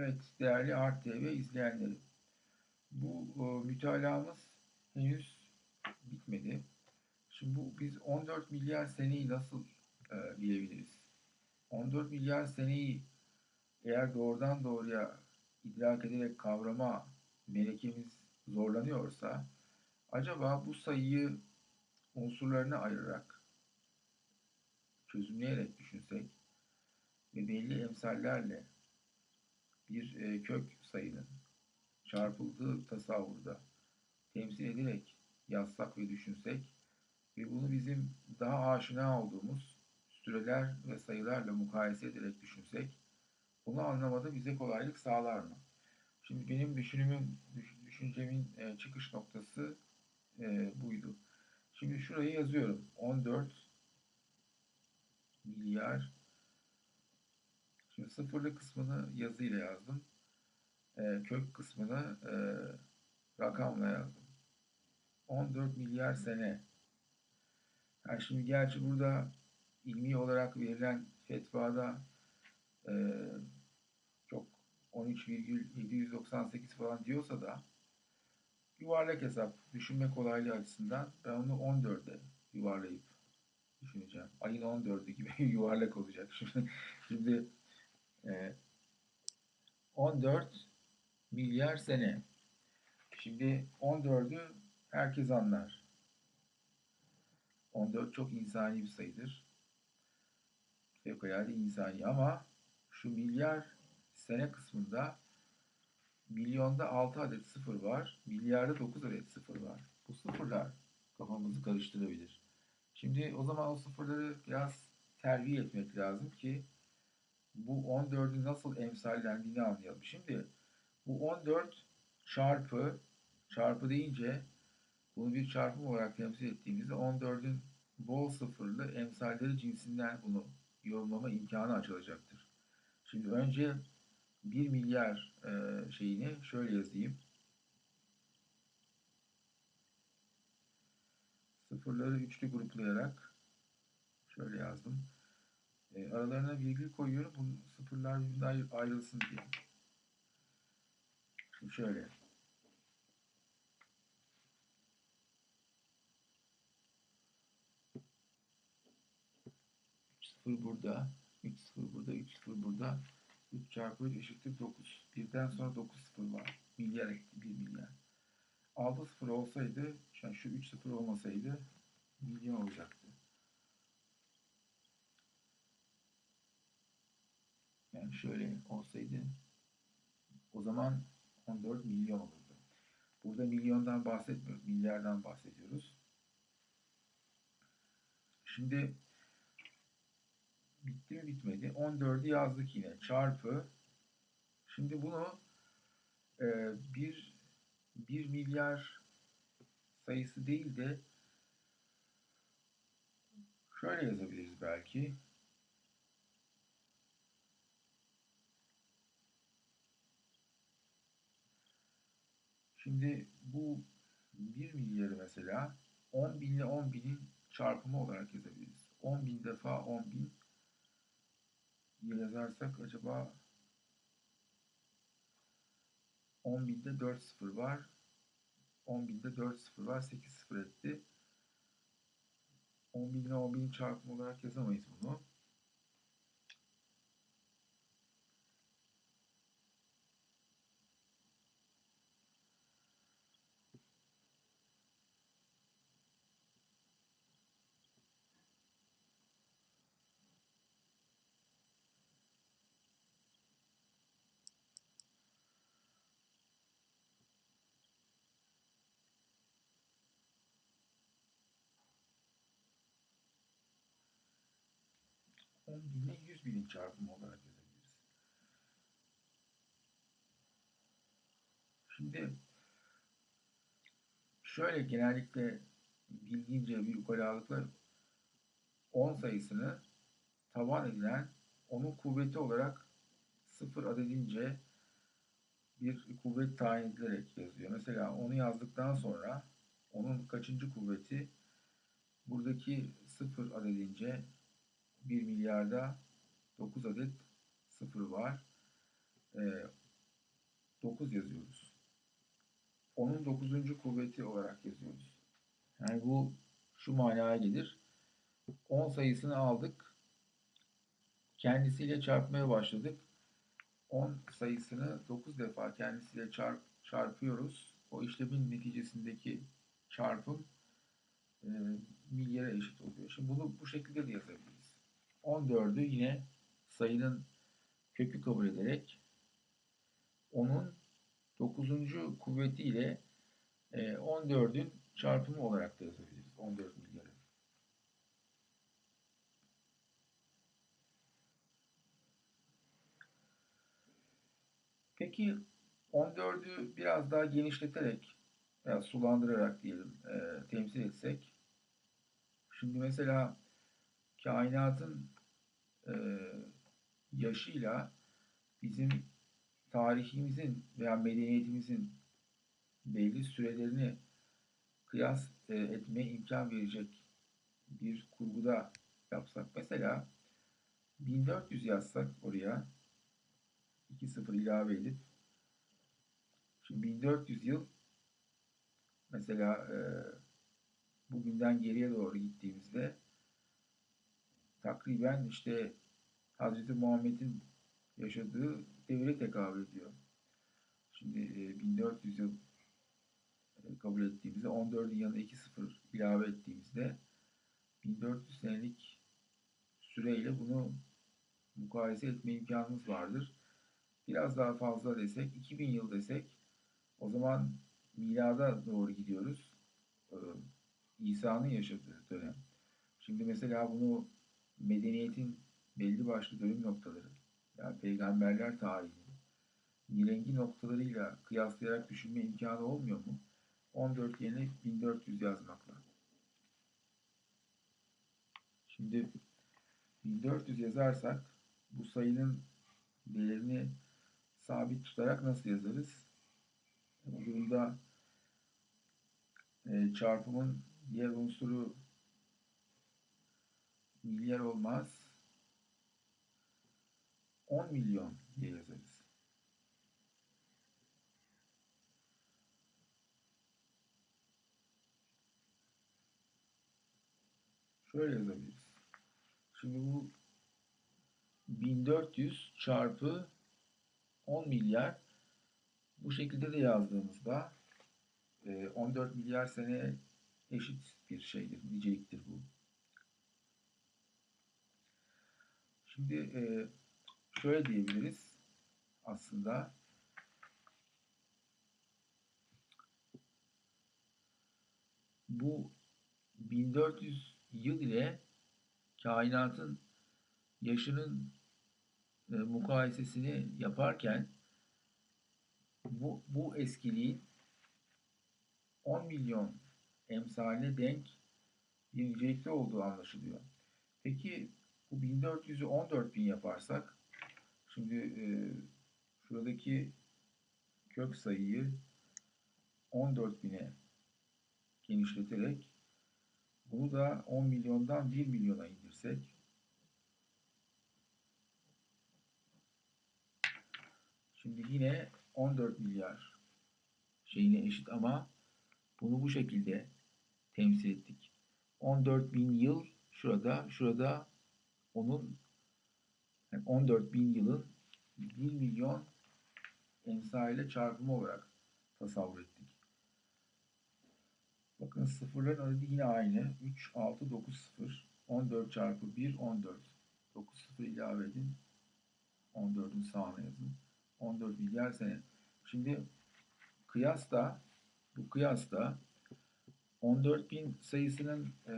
Evet, değerli Art TV izleyenleri. Bu e, mütalamız henüz bitmedi. Şimdi bu biz 14 milyar seneyi nasıl e, bilebiliriz? 14 milyar seneyi eğer doğrudan doğruya idrak ederek kavrama melekemiz zorlanıyorsa acaba bu sayıyı unsurlarına ayırarak çözümleyerek düşünsek ve belli emsallerle bir e, kök sayının çarpıldığı tasavvurda temsil ederek yazsak ve düşünsek ve bunu bizim daha aşina olduğumuz süreler ve sayılarla mukayese ederek düşünsek bunu anlamada bize kolaylık sağlar mı? Şimdi benim düşünümün, düşüncemin e, çıkış noktası e, buydu. Şimdi şurayı yazıyorum. 14 milyar Şimdi sıfırlı kısmını yazıyla yazdım. E, kök kısmını e, rakamla yazdım. 14 milyar sene. Yani şimdi gerçi burada ilmi olarak verilen fetvada e, çok 13,798 falan diyorsa da yuvarlak hesap düşünme kolaylığı açısından ben onu 14'e yuvarlayıp düşüneceğim. Ayın 14'ü gibi yuvarlak olacak. Şimdi, şimdi e, 14 milyar sene. Şimdi 14'ü herkes anlar. 14 çok insani bir sayıdır. Fevkalade insani ama şu milyar sene kısmında milyonda 6 adet sıfır var. Milyarda 9 adet sıfır var. Bu sıfırlar kafamızı karıştırabilir. Şimdi o zaman o sıfırları biraz terbiye etmek lazım ki bu 14'ün nasıl emsallendiğini anlayalım. Şimdi bu 14 çarpı çarpı deyince bunu bir çarpım olarak temsil ettiğimizde 14'ün bol sıfırlı emsalleri cinsinden bunu yorumlama imkanı açılacaktır. Şimdi önce 1 milyar e, şeyini şöyle yazayım. Sıfırları üçlü gruplayarak şöyle yazdım. Aralarına virgül koyuyorum. Bu sıfırlar birbirinden ayrılsın diye. Şimdi şöyle. sıfır burada. 3 sıfır burada. 3 sıfır burada. 3 çarpı 3 eşittir 9. Birden sonra 9 sıfır var. Milyar ekti. 1 milyar. 6 sıfır olsaydı, yani şu 3 sıfır olmasaydı milyon olacaktı. Yani şöyle olsaydı o zaman 14 milyon olurdu. Burada milyondan bahsetmiyoruz, milyardan bahsediyoruz. Şimdi bitti mi bitmedi. 14'ü yazdık yine. Çarpı. Şimdi bunu e, bir, bir milyar sayısı değil de şöyle yazabiliriz belki. Şimdi bu 1 milyarı mesela 10 bin ile 10 binin çarpımı olarak yazabiliriz. 10 bin defa 10 bin yazarsak acaba 10 binde 4 sıfır var. 10 binde 4 sıfır var. 8 sıfır etti. 10 bin ile 10 bin çarpımı olarak yazamayız bunu. 10 bine 100 binin çarpımı olarak yazabiliriz. Şimdi şöyle genellikle bildiğince bir ukalalıkla 10 sayısını taban edilen onun kuvveti olarak sıfır adedince bir kuvvet tayin edilerek yazıyor. Mesela onu yazdıktan sonra onun kaçıncı kuvveti buradaki sıfır adedince 1 milyarda 9 adet sıfır var. E, 9 yazıyoruz. Onun 9. kuvveti olarak yazıyoruz. Yani bu şu manaya gelir. 10 sayısını aldık. Kendisiyle çarpmaya başladık. 10 sayısını 9 defa kendisiyle çarp, çarpıyoruz. O işlemin neticesindeki çarpım e, milyara eşit oluyor. Şimdi bunu bu şekilde de yazabiliriz. 14'ü yine sayının kökü kabul ederek onun 9. kuvveti ile e, 14'ün çarpımı olarak da yazabiliriz. 14 milyarı. Peki 14'ü biraz daha genişleterek veya sulandırarak diyelim e, temsil etsek. Şimdi mesela kainatın e, yaşıyla bizim tarihimizin veya medeniyetimizin belli sürelerini kıyas e, etmeye imkan verecek bir kurguda yapsak. Mesela 1400 yazsak oraya 2 sıfır ilave edip şimdi 1400 yıl mesela e, bugünden geriye doğru gittiğimizde takriben işte Hazreti Muhammed'in yaşadığı devre tekabül ediyor. Şimdi e, 1400 yıl e, kabul ettiğimizde 14'ün yanına 2 sıfır ilave ettiğimizde 1400 senelik süreyle bunu mukayese etme imkanımız vardır. Biraz daha fazla desek, 2000 yıl desek o zaman milada doğru gidiyoruz. Ee, İsa'nın yaşadığı dönem. Şimdi mesela bunu medeniyetin belli başlı dönüm noktaları, yani peygamberler tarihini, milengi noktalarıyla kıyaslayarak düşünme imkanı olmuyor mu? 14 yerine 1400 yazmakla. Şimdi 1400 yazarsak bu sayının değerini sabit tutarak nasıl yazarız? Bu durumda e, çarpımın diğer unsuru milyar olmaz. 10 milyon diye yazarız. Şöyle yazabiliriz. Şimdi bu 1400 çarpı 10 milyar bu şekilde de yazdığımızda 14 milyar sene eşit bir şeydir, niceliktir bu. Şimdi şöyle diyebiliriz aslında bu 1400 yıl ile kainatın yaşının e, mukayesesini yaparken bu, bu eskiliğin 10 milyon emsaline denk bir nicelikte olduğu anlaşılıyor. Peki bu 1400'ü 14 bin yaparsak şimdi e, şuradaki kök sayıyı 14 bine genişleterek bunu da 10 milyondan 1 milyona indirsek şimdi yine 14 milyar şeyine eşit ama bunu bu şekilde temsil ettik. 14 bin yıl şurada, şurada onun yani 14 bin yılın 1 milyon emsa ile çarpımı olarak tasavvur ettik. Bakın sıfırların adedi yine aynı. 3, 6, 9, 0. 14 çarpı 1, 14. 9 sıfır ilave edin. 14'ün sağına yazın. 14 milyar sene. Şimdi kıyasla bu kıyasla 14 bin sayısının e,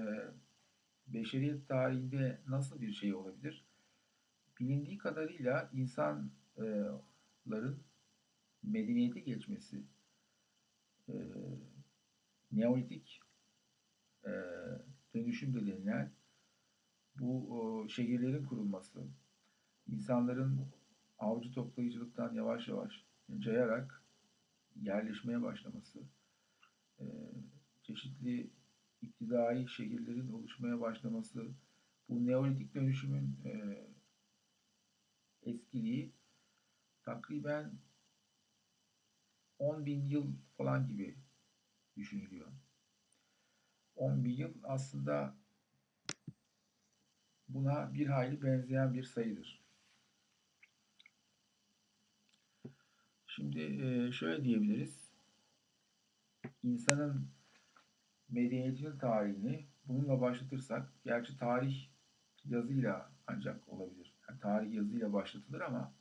beşeriyet tarihinde nasıl bir şey olabilir? Bilindiği kadarıyla insanların medeniyete geçmesi, e, Neolitik e, dönüşüm de denilen bu şehirlerin kurulması, insanların avcı toplayıcılıktan yavaş yavaş cayarak yerleşmeye başlaması, e, çeşitli iktidai şehirlerin oluşmaya başlaması, bu Neolitik dönüşümün e, eskiliği takriben 10 bin yıl falan gibi düşünülüyor. 10 bin yıl aslında buna bir hayli benzeyen bir sayıdır. Şimdi e, şöyle diyebiliriz. İnsanın medeniyetinin tarihini bununla başlatırsak, gerçi tarih yazıyla ancak olabilir. Yani tarih yazıyla başlatılır ama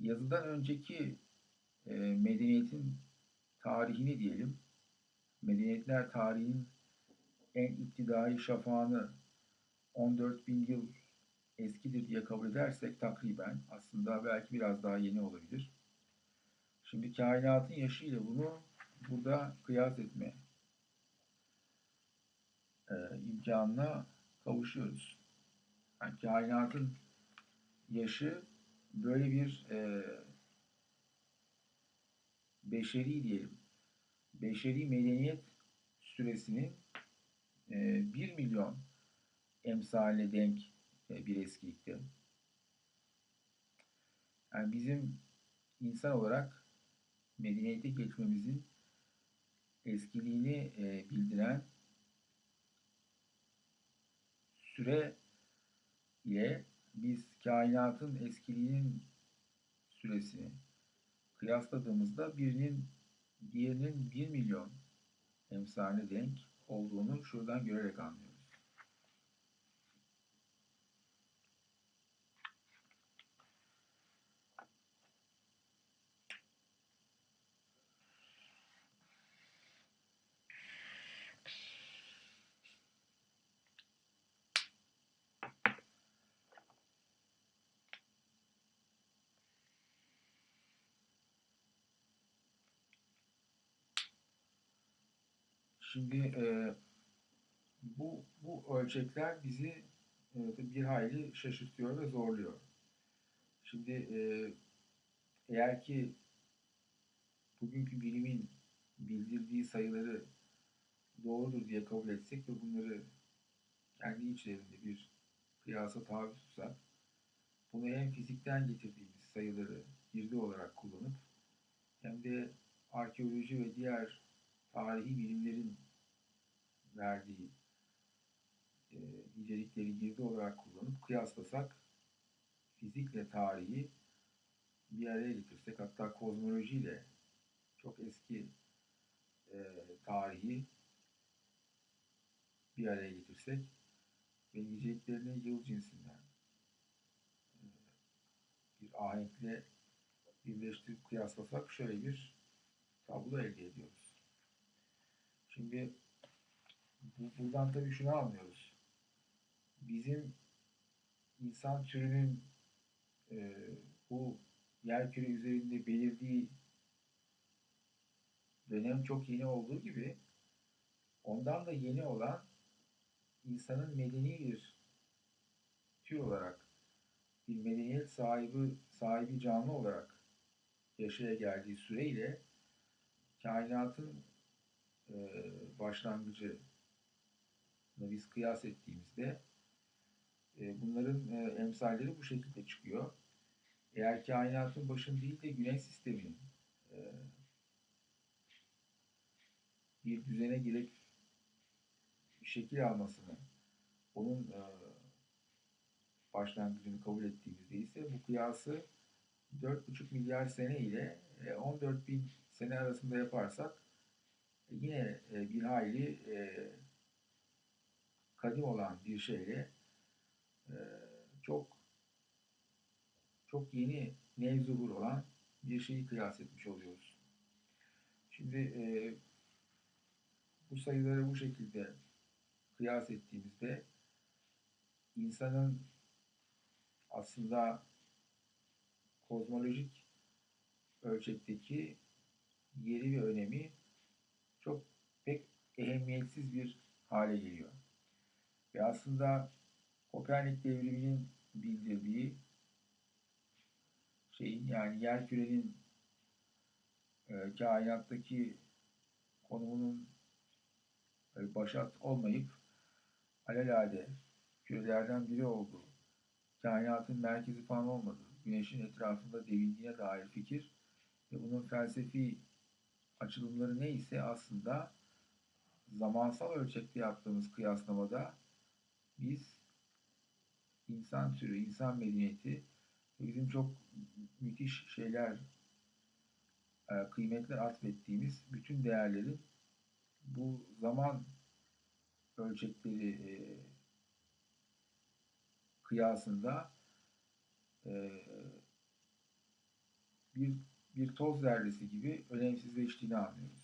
yazıdan önceki e, medeniyetin tarihini diyelim, medeniyetler tarihinin en iktidai şafağını 14 bin yıl eskidir diye kabul edersek takriben aslında belki biraz daha yeni olabilir. Şimdi kainatın yaşı ile bunu burada kıyas etme e, imkanına kavuşuyoruz. Yani kainatın yaşı böyle bir e, beşeri diyelim, beşeri medeniyet süresinin e, 1 milyon emsaline denk e, bir eskilikte. Yani bizim insan olarak medeniyete geçmemizin eskiliğini e, bildiren süre biz kainatın eskiliğinin süresini kıyasladığımızda birinin diğerinin 1 milyon emsane denk olduğunu şuradan görerek anlıyoruz. Şimdi e, bu, bu ölçekler bizi e, bir hayli şaşırtıyor ve zorluyor. Şimdi e, eğer ki bugünkü bilimin bildirdiği sayıları doğrudur diye kabul etsek ve bunları kendi içlerinde bir kıyasa tabi tutsak, bunu hem fizikten getirdiğimiz sayıları girdi olarak kullanıp hem de arkeoloji ve diğer tarihi bilimlerin verdiği e, nicelikleri girdi olarak kullanıp kıyaslasak fizikle tarihi bir araya getirsek hatta kozmolojiyle çok eski e, tarihi bir araya getirsek ve niceliklerini yıl cinsinden e, bir ahenkle birleştirip kıyaslasak şöyle bir tablo elde ediyoruz. Şimdi bu, buradan tabii şunu anlıyoruz. Bizim insan türünün e, bu yer küre üzerinde belirdiği dönem çok yeni olduğu gibi ondan da yeni olan insanın medeni bir tür olarak bir medeniyet sahibi sahibi canlı olarak yaşaya geldiği süreyle kainatın e, başlangıcı biz kıyas ettiğimizde e, bunların e, emsalleri bu şekilde çıkıyor. Eğer kainatın başın değil de güneş sisteminin e, bir düzene girip şekil almasını, onun başlangıcını kabul ettiğimizde ise bu kıyası 4,5 milyar sene ile 14 bin sene arasında yaparsak yine bir hayli kadim olan bir şeyle e, çok çok yeni nevzuhur olan bir şeyi kıyas etmiş oluyoruz. Şimdi e, bu sayıları bu şekilde kıyas ettiğimizde insanın aslında kozmolojik ölçekteki yeri ve önemi ehemmiyetsiz bir hale geliyor. Ve aslında Kopernik devriminin bildirdiği şeyin yani yer kürenin e, kainattaki konumunun e, başat olmayıp alelade kürelerden biri olduğu, kainatın merkezi falan olmadığı, güneşin etrafında devindiğine dair fikir ve bunun felsefi açılımları neyse aslında zamansal ölçekte yaptığımız kıyaslamada biz insan türü, insan medeniyeti bizim çok müthiş şeyler, e, kıymetler atfettiğimiz bütün değerlerin bu zaman ölçekleri e, kıyasında e, bir bir toz zerresi gibi önemsizleştiğini anlıyoruz.